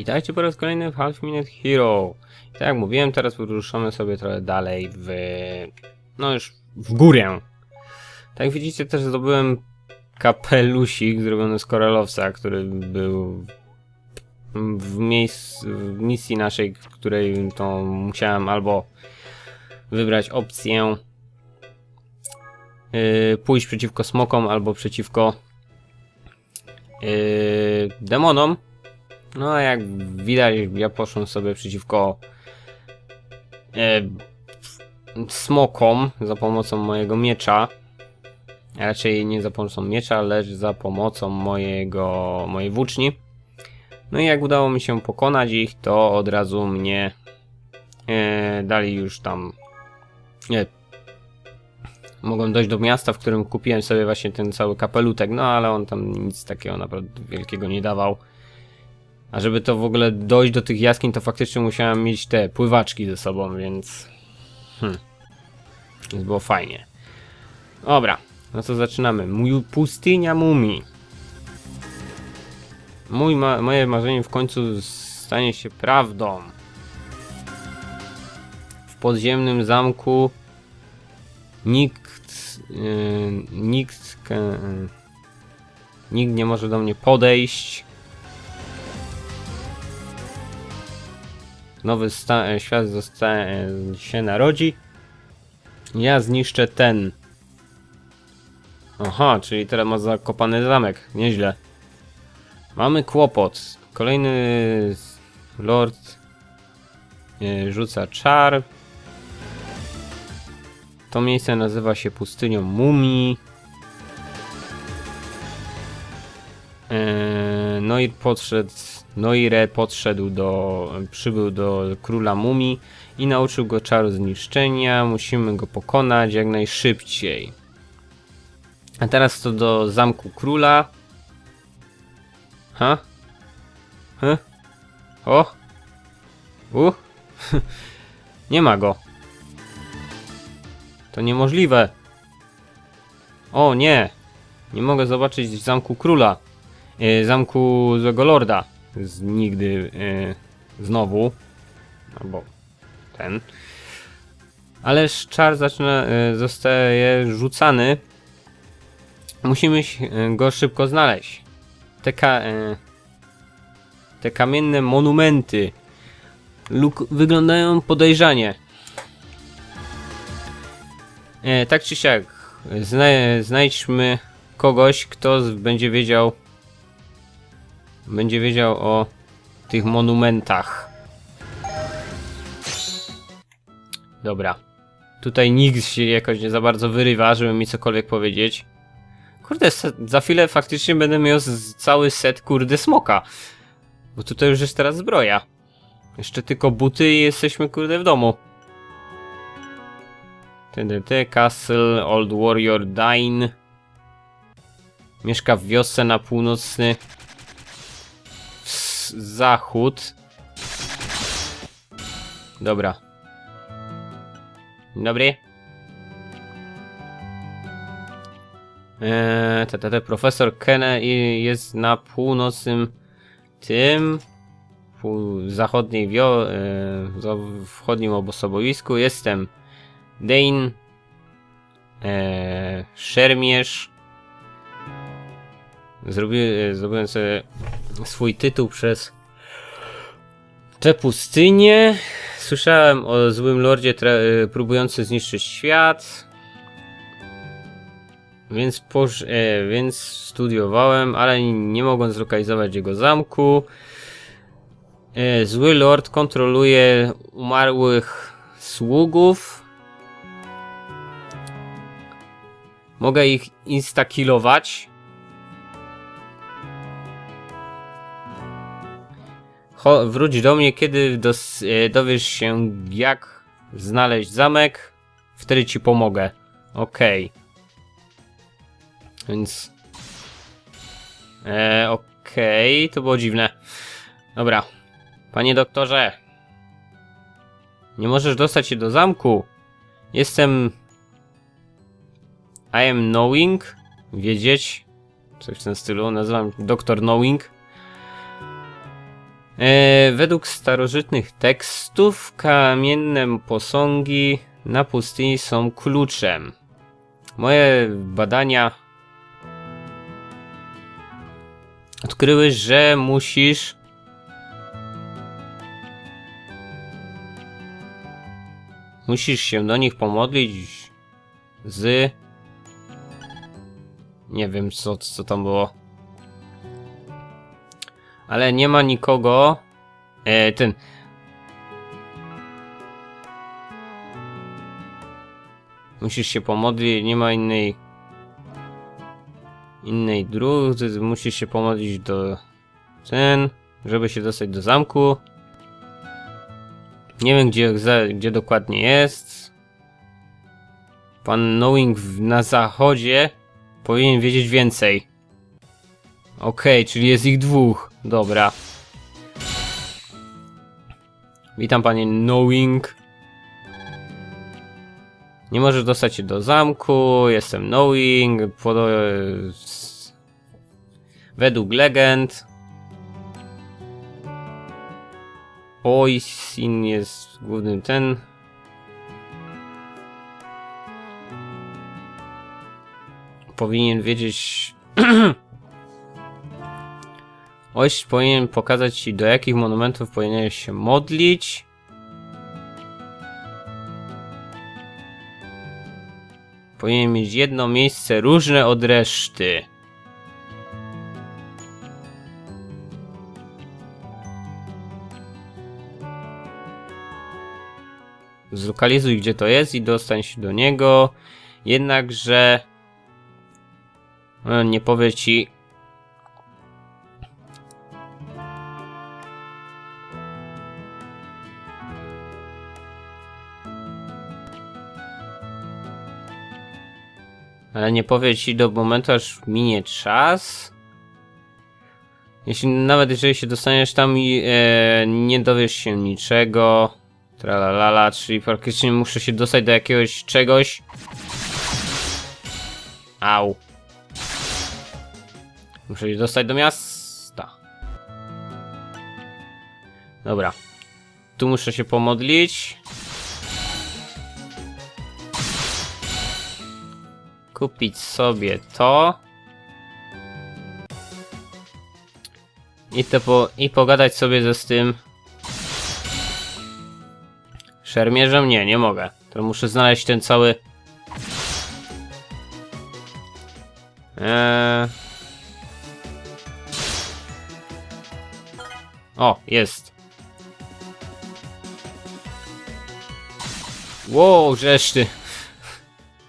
Witajcie po raz kolejny w Half Minute Hero. I tak jak mówiłem, teraz ruszamy sobie trochę dalej w... no już w górę. Tak widzicie, też zdobyłem kapelusik zrobiony z koralowca, który był w, miejsc, w misji naszej, w której to musiałem albo wybrać opcję yy, pójść przeciwko smokom, albo przeciwko yy, demonom. No jak widać, ja poszłem sobie przeciwko e, smokom za pomocą mojego miecza. Raczej nie za pomocą miecza, lecz za pomocą mojego, mojej włóczni. No i jak udało mi się pokonać ich, to od razu mnie e, dali już tam. Nie. Mogłem dojść do miasta, w którym kupiłem sobie właśnie ten cały kapelutek, no ale on tam nic takiego naprawdę wielkiego nie dawał. A żeby to w ogóle dojść do tych jaskiń, to faktycznie musiałem mieć te pływaczki ze sobą, więc. Hmm. Więc było fajnie. Dobra, no to zaczynamy. Mój pustynia mumii. Mój ma moje marzenie w końcu stanie się prawdą. W podziemnym zamku nikt. Yy, nikt. Yy, nikt nie może do mnie podejść. Nowy e, świat zosta- e, się narodzi. Ja zniszczę ten. Aha, czyli teraz ma zakopany zamek. Nieźle. Mamy kłopot. Kolejny lord e, rzuca czar. To miejsce nazywa się pustynią mumii. Eee, Noir podszedł, Noire podszedł do, przybył do króla mumii i nauczył go czaru zniszczenia. Musimy go pokonać jak najszybciej. A teraz to do zamku króla. Ha? Huh? O? U? Nie ma go. To niemożliwe. O nie! Nie mogę zobaczyć w zamku króla. E, zamku złego lorda. Z, nigdy e, znowu. Albo ten. Ależ czar zaczyna, e, zostaje rzucany. Musimy go szybko znaleźć. Te, ka, te kamienne monumenty luk, wyglądają podejrzanie. Tak czy siak, zna, znajdźmy kogoś, kto będzie wiedział będzie wiedział o tych monumentach. Dobra. Tutaj nikt się jakoś nie za bardzo wyrywa, żeby mi cokolwiek powiedzieć. Kurde, za chwilę faktycznie będę miał cały set kurde smoka. Bo tutaj już jest teraz zbroja. Jeszcze tylko buty i jesteśmy kurde w domu. TDT, Castle, Old Warrior Dine. Mieszka w wiosce na północny zachód. Dobra. Dobry. Eee, te, te, te, profesor Kenne i- jest na północnym tym pół, zachodniej wio, e, za- wschodnim obozowisku. Jestem Dane e, Szermierz. Zrobi, e, zrobiłem sobie swój tytuł przez tę pustynię. Słyszałem o złym lordzie tra- e, próbujący zniszczyć świat. Więc, e, więc studiowałem, ale nie mogłem zlokalizować jego zamku. E, zły lord kontroluje umarłych sługów. Mogę ich instakilować. Wróć do mnie, kiedy e, dowiesz się, jak znaleźć zamek. Wtedy ci pomogę. Okej. Więc. E, Okej, to było dziwne. Dobra. Panie doktorze. Nie możesz dostać się do zamku. Jestem. I am knowing. Wiedzieć. Coś w tym stylu. Nazywam doktor knowing. E, według starożytnych tekstów kamienne posągi na pustyni są kluczem. Moje badania odkryły, że musisz musisz się do nich pomodlić z nie wiem co, co tam było ale nie ma nikogo e, ten musisz się pomodlić nie ma innej innej dróg musisz się pomodlić do ten żeby się dostać do zamku nie wiem gdzie, gdzie dokładnie jest. Pan Knowing na zachodzie powinien wiedzieć więcej. Okej, czyli jest ich dwóch. Dobra. Witam panie Knowing. Nie możesz dostać się do zamku. Jestem Knowing. Podo... s- Według legend Oisin jest głównym ten. Powinien wiedzieć. Oś powinien pokazać ci, do jakich monumentów powinieneś się modlić. Powinien mieć jedno miejsce różne od reszty. zlokalizuj gdzie to jest i dostań się do niego. Jednakże on nie powie ci Ale nie powie ci do momentu, aż minie czas. Jeśli nawet jeżeli się dostaniesz tam i e, nie dowiesz się niczego, Tralalala, czyli praktycznie muszę się dostać do jakiegoś czegoś. Au. Muszę się dostać do miasta. Dobra. Tu muszę się pomodlić. Kupić sobie to. I, to po, I pogadać sobie ze z tym Szermierzem? Nie, nie mogę. To muszę znaleźć ten cały... Eee... O, jest. Wow, reszty.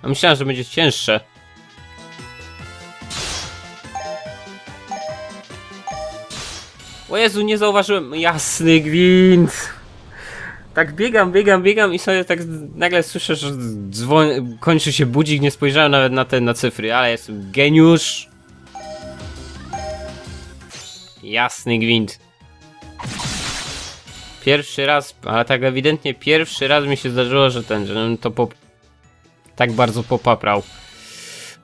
A myślałem, że będzie cięższe. O Jezu, nie zauważyłem. Jasny gwint. Tak biegam, biegam, biegam i sobie tak nagle słyszę, że kończy się budzik, nie spojrzałem nawet na te na cyfry, ale jestem geniusz. Jasny gwint. Pierwszy raz, ale tak ewidentnie pierwszy raz mi się zdarzyło, że ten, że to po... tak bardzo popaprał.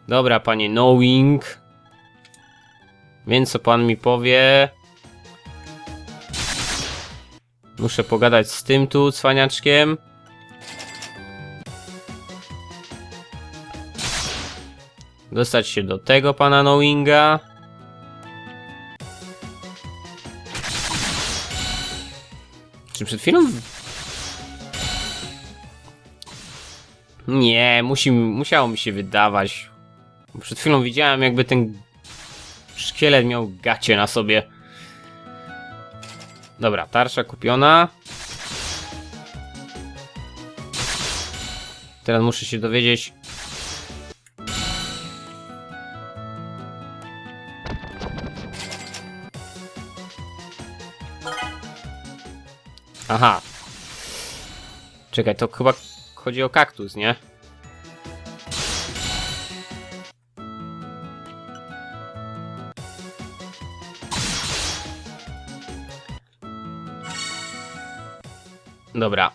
Dobra, panie Knowing. Więc co pan mi powie? Muszę pogadać z tym tu cwaniaczkiem. Dostać się do tego pana Knowinga. Czy przed chwilą... Nie, musi, musiało mi się wydawać. Przed chwilą widziałem jakby ten szkielet miał gacie na sobie. Dobra, tarsza kupiona. Teraz muszę się dowiedzieć. Aha. Czekaj, to chyba chodzi o kaktus, nie? Dobra.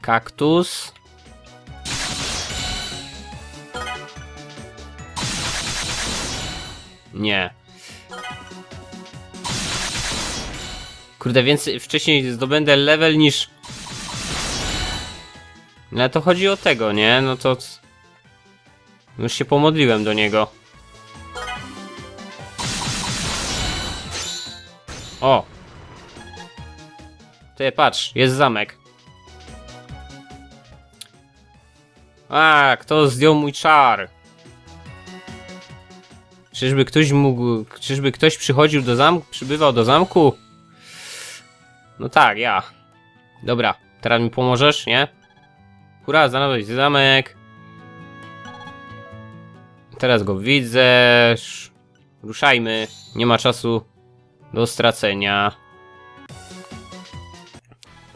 Kaktus. Kurde, więcej wcześniej zdobędę level niż... No ale to chodzi o tego, nie? No to... Już się pomodliłem do niego. O! Ty, patrz, jest zamek. A, kto zdjął mój czar? Czyżby ktoś mógł. Czyżby ktoś przychodził do zamku? Przybywał do zamku? No tak, ja. Dobra, teraz mi pomożesz, nie? Hurra, znalazłeś zamek. Teraz go widzę. Sz- Ruszajmy. Nie ma czasu do stracenia.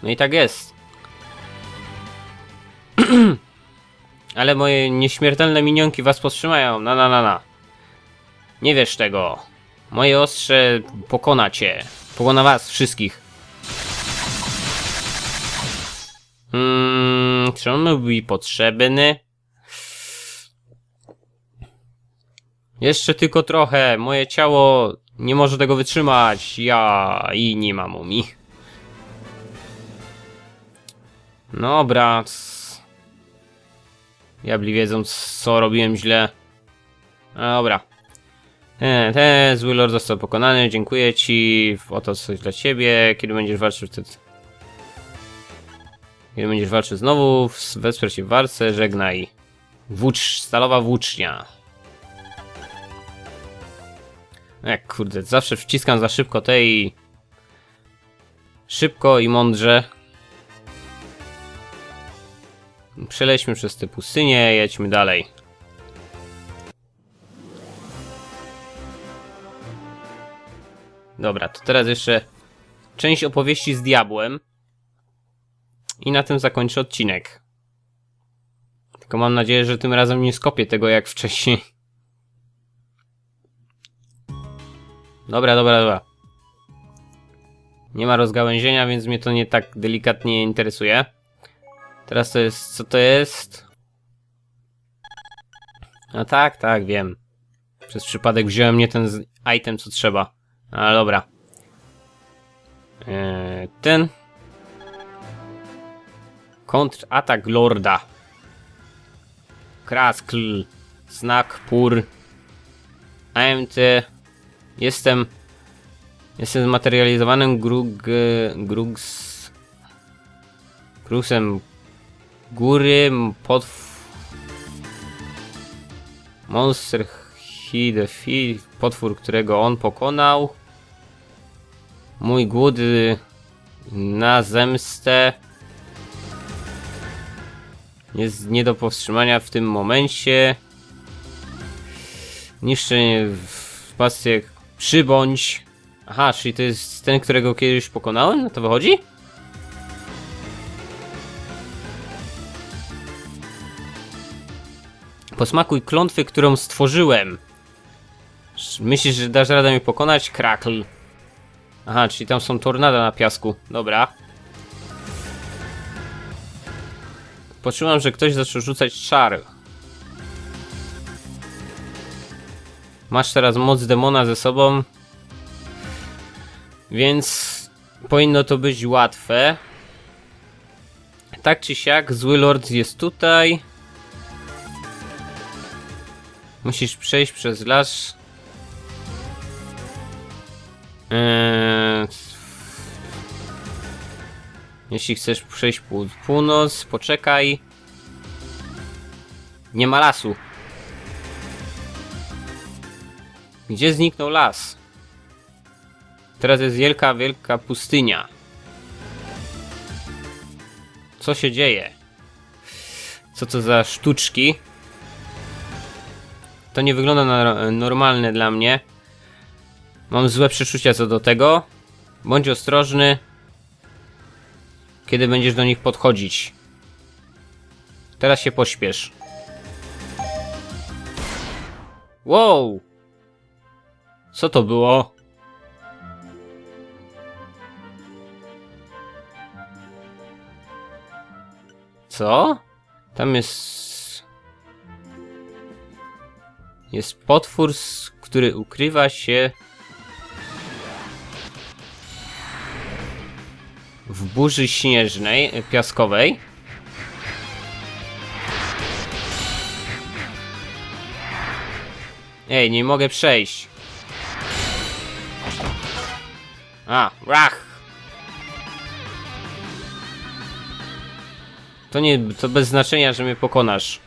No i tak jest. Ale moje nieśmiertelne minionki was powstrzymają. Na, na, na, na. Nie wiesz tego. Moje ostrze pokona cię. Pokona was wszystkich. Hmm, czy on mi potrzebny? Jeszcze tylko trochę. Moje ciało nie może tego wytrzymać. Ja i nie mam mi. Dobra. Diabli wiedzą, co robiłem źle. Dobra. E, ten zły lord został pokonany, dziękuję ci. Oto coś dla ciebie. Kiedy będziesz walczył wtedy. Kiedy będziesz walczył znowu, wesprę się w walce, żegnaj. Włócz, stalowa włócznia. Jak kurde, zawsze wciskam za szybko tej. Szybko i mądrze. Przelećmy przez te pustynie, jedźmy dalej. Dobra, to teraz jeszcze część opowieści z diabłem. I na tym zakończę odcinek. Tylko mam nadzieję, że tym razem nie skopię tego jak wcześniej. Dobra, dobra, dobra. Nie ma rozgałęzienia, więc mnie to nie tak delikatnie interesuje. Teraz to jest. Co to jest? No tak, tak, wiem. Przez przypadek wziąłem nie ten item, co trzeba. Ale dobra. Eee, ten. Kontratak Lorda. Kraskl. Znak pur. AMT. Jestem. Jestem zmaterializowanym grug. Grugs. Grusem góry pod. Monster He the Fi, potwór, którego on pokonał. Mój głód y, na zemstę jest nie do powstrzymania w tym momencie. Niszczenie w pasję przybądź. Aha, czyli to jest ten, którego kiedyś pokonałem? No to wychodzi? Posmakuj klątwy, którą stworzyłem. Myślisz, że dasz radę mnie pokonać? Krakl. Aha, czyli tam są tornada na piasku. Dobra. Poczułam, że ktoś zaczął rzucać czar. Masz teraz moc demona ze sobą. Więc powinno to być łatwe. Tak czy siak, zły lord jest tutaj. Musisz przejść przez las. Eee, jeśli chcesz przejść pół, północ, poczekaj. Nie ma lasu. Gdzie zniknął las? Teraz jest wielka, wielka pustynia. Co się dzieje? Co to za sztuczki? To nie wygląda na normalne dla mnie. Mam złe przeczucia co do tego. Bądź ostrożny, kiedy będziesz do nich podchodzić. Teraz się pośpiesz. Wow! Co to było? Co? Tam jest. Jest potwór, który ukrywa się. W burzy śnieżnej, y, piaskowej. Ej, nie mogę przejść. A, rach! To nie, to bez znaczenia, że mnie pokonasz.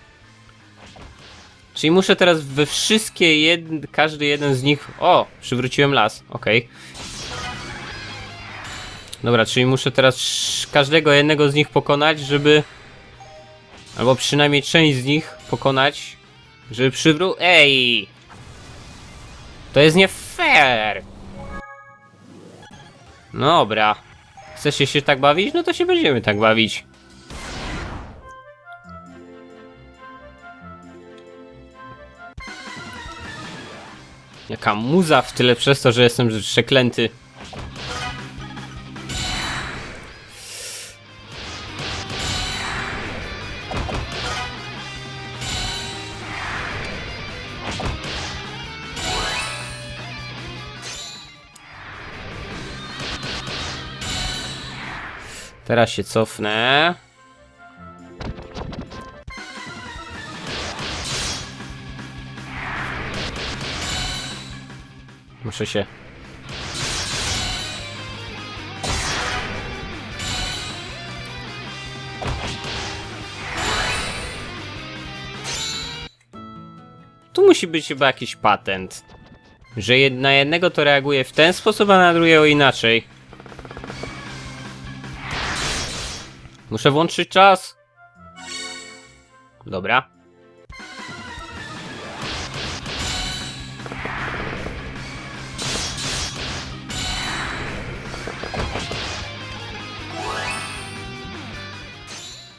Czyli muszę teraz we wszystkie, jed... każdy jeden z nich... O, przywróciłem las, okej. Dobra, czyli muszę teraz każdego jednego z nich pokonać, żeby... Albo przynajmniej część z nich pokonać, żeby przywró... Ej! To jest nie fair! Dobra. Chcecie się tak bawić? No to się będziemy tak bawić. Jaka muza w tyle przez to, że jestem przeklęty. Teraz się cofnę. Muszę się. Tu musi być chyba jakiś patent. Że na jednego to reaguje w ten sposób, a na drugiego inaczej. Muszę włączyć czas. Dobra.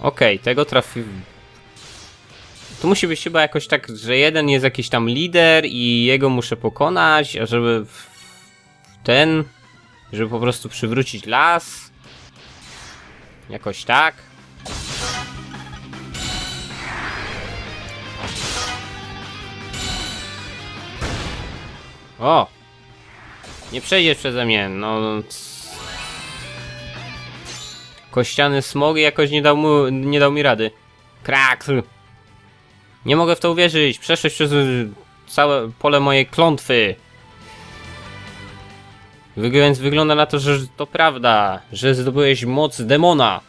Okej, tego trafi... Tu musi być chyba jakoś tak, że jeden jest jakiś tam lider i jego muszę pokonać, a żeby ten, żeby po prostu przywrócić las. Jakoś tak. O! Nie przejdziesz przeze mnie, no... Kościany smog jakoś nie dał, mu, nie dał mi rady. Krak! Nie mogę w to uwierzyć. Przeszłeś przez całe pole mojej klątwy. Więc wygląda na to, że to prawda, że zdobyłeś moc demona.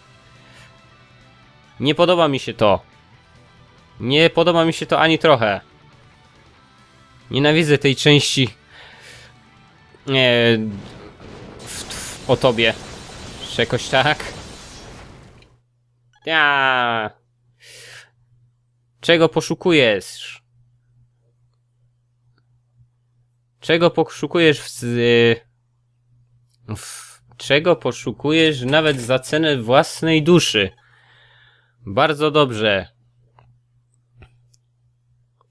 Nie podoba mi się to. Nie podoba mi się to ani trochę. Nienawidzę tej części. Nie. W, w, po tobie. Czy jakoś tak? Ja. Czego poszukujesz? Czego poszukujesz w, z- w Czego poszukujesz nawet za cenę własnej duszy? Bardzo dobrze.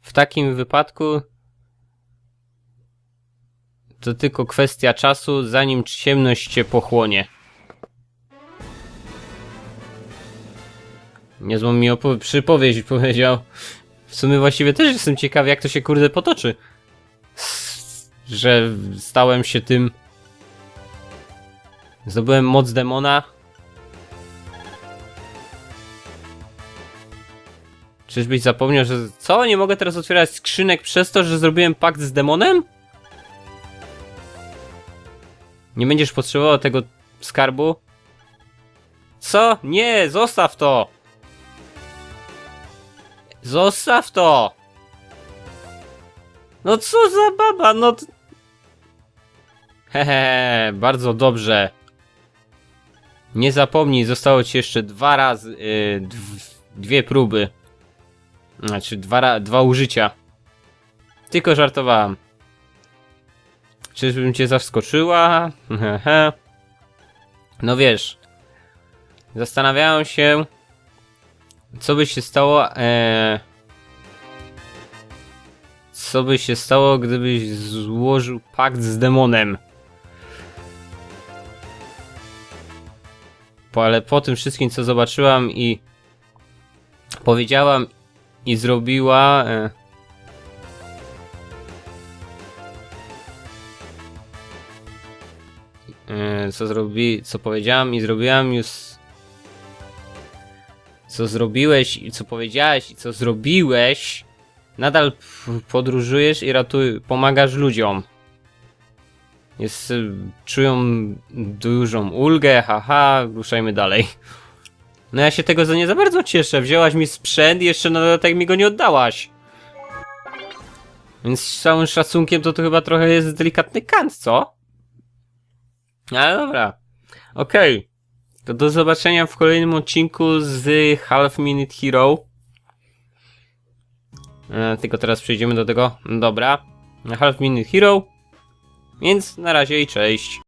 W takim wypadku to tylko kwestia czasu, zanim ciemność cię pochłonie. Niezłą mi przypowieść powiedział. W sumie właściwie też jestem ciekawy, jak to się kurde potoczy. Że stałem się tym. Zdobyłem moc demona. Czyżbyś zapomniał, że. Co? Nie mogę teraz otwierać skrzynek przez to, że zrobiłem pakt z demonem? Nie będziesz potrzebował tego skarbu? Co? Nie, zostaw to! Zostaw to! No co za baba, no... Hehe, bardzo dobrze. Nie zapomnij, zostało ci jeszcze dwa razy, yy, dw- dwie próby. Znaczy, dwa, dwa użycia. Tylko żartowałem. Czyżbym cię zaskoczyła? No wiesz. Zastanawiałem się, co by się stało, e... co by się stało, gdybyś złożył pakt z demonem. Po, ale po tym wszystkim, co zobaczyłam i powiedziałam i zrobiła, e... e, co zrobi, co powiedziałam i zrobiłam już. Co zrobiłeś i co powiedziałeś i co zrobiłeś, nadal podróżujesz i ratuj, pomagasz ludziom. Jest, y, czują dużą ulgę, haha, ruszajmy dalej. No ja się tego za nie za bardzo cieszę. Wzięłaś mi sprzęt i jeszcze na dodatek mi go nie oddałaś. Więc z całym szacunkiem to to chyba trochę jest delikatny kant, co? Ale dobra. Okej. To do zobaczenia w kolejnym odcinku z Half Minute Hero. E, tylko teraz przejdziemy do tego. Dobra. Half Minute Hero. Więc na razie i cześć.